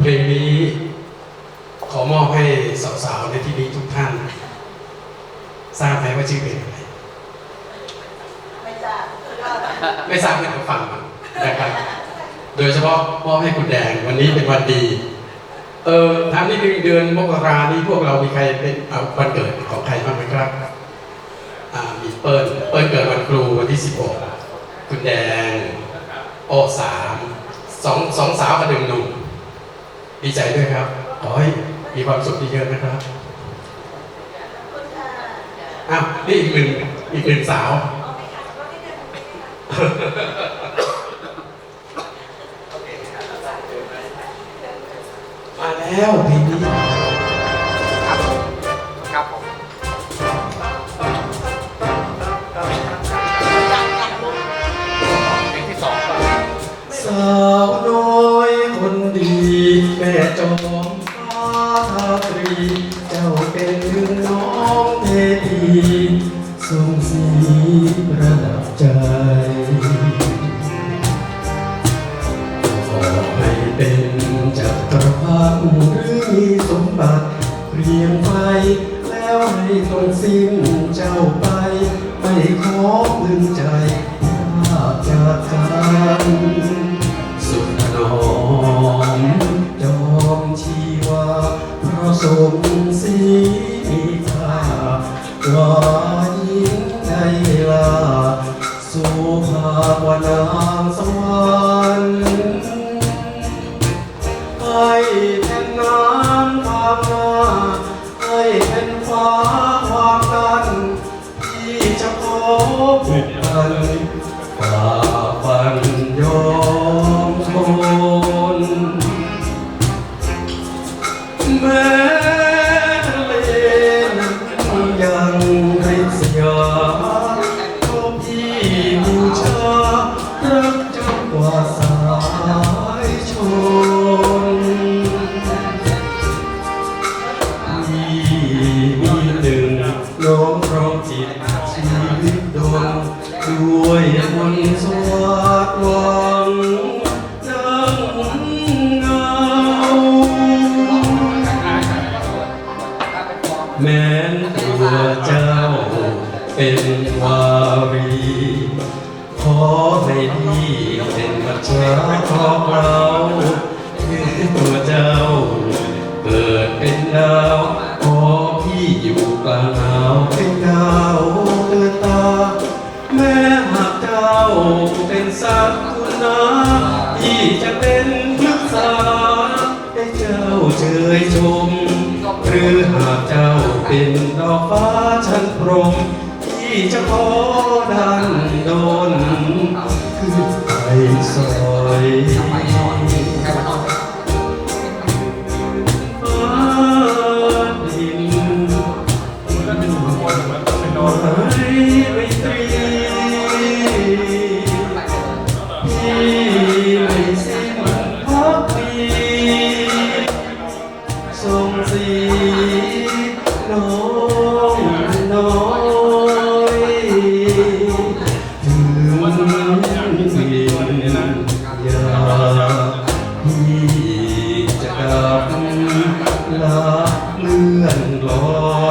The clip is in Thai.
เพลงนี้ขอมอบให้สาวๆในที่นี้ทุกท่าน ทราบไหมว่าชื่อเพลงอะไร ไม่ทราบก็ไม่ทราบให้เขาฟังมันนะครับ โดยเฉพาะมอบให้คุณแดงวันนี้เป็นวันดี เออถามนิดนึงเดือนมกรานี้พวกเรามีใครเป็นเอาวันเกิดของใครบ้างไหมครับอ่ามีเปิ้ลเปิ้ลเกิดวันครูวันที่ 16 คุณแดง โอ้สามสองสองสาวกับหนึ่งหนุ่ม ดีใจด้วยครับขอให้มีความสุขเยอะๆนะครับคุณค่ะอ้าวนี่อีกหนึ่งอีกหนึ่งสาวเอาไปค่ะก็ไม่ได้ไม่ได้มาแล้วเพลงนี้ ทรงสีประดับใจขอให้เป็นจักรพรรดิหรือมีสมบัติเรียงไปแล้วให้ตนสิ้นเจ้าไป ไม่ขอพึงใจถ้าจากกันสุขนอมจอมชีวาเพราะสมศรีมีค่า ให้แผ่นฟ้าความกันที่จะขอผูกพัน วิตดวงด้วยมนต์สวัสดิ์หวังนั่งเงาแม้นตัวเจ้าเป็นวารีขอให้พี่เป็นมัจฉาของเราคือตัวเจ้าเกิดเป็นดาวขอพี่อยู่กลางหนาวเป็น สักคุณนะพี่จะเป็นพึกษาให้เจ้าเชยชม หรือหากเจ้าเป็นดอกฟ้าชั้นพรมที่จะขอดันโดนคือไปสอยไม่ตรี เลื่อนลอย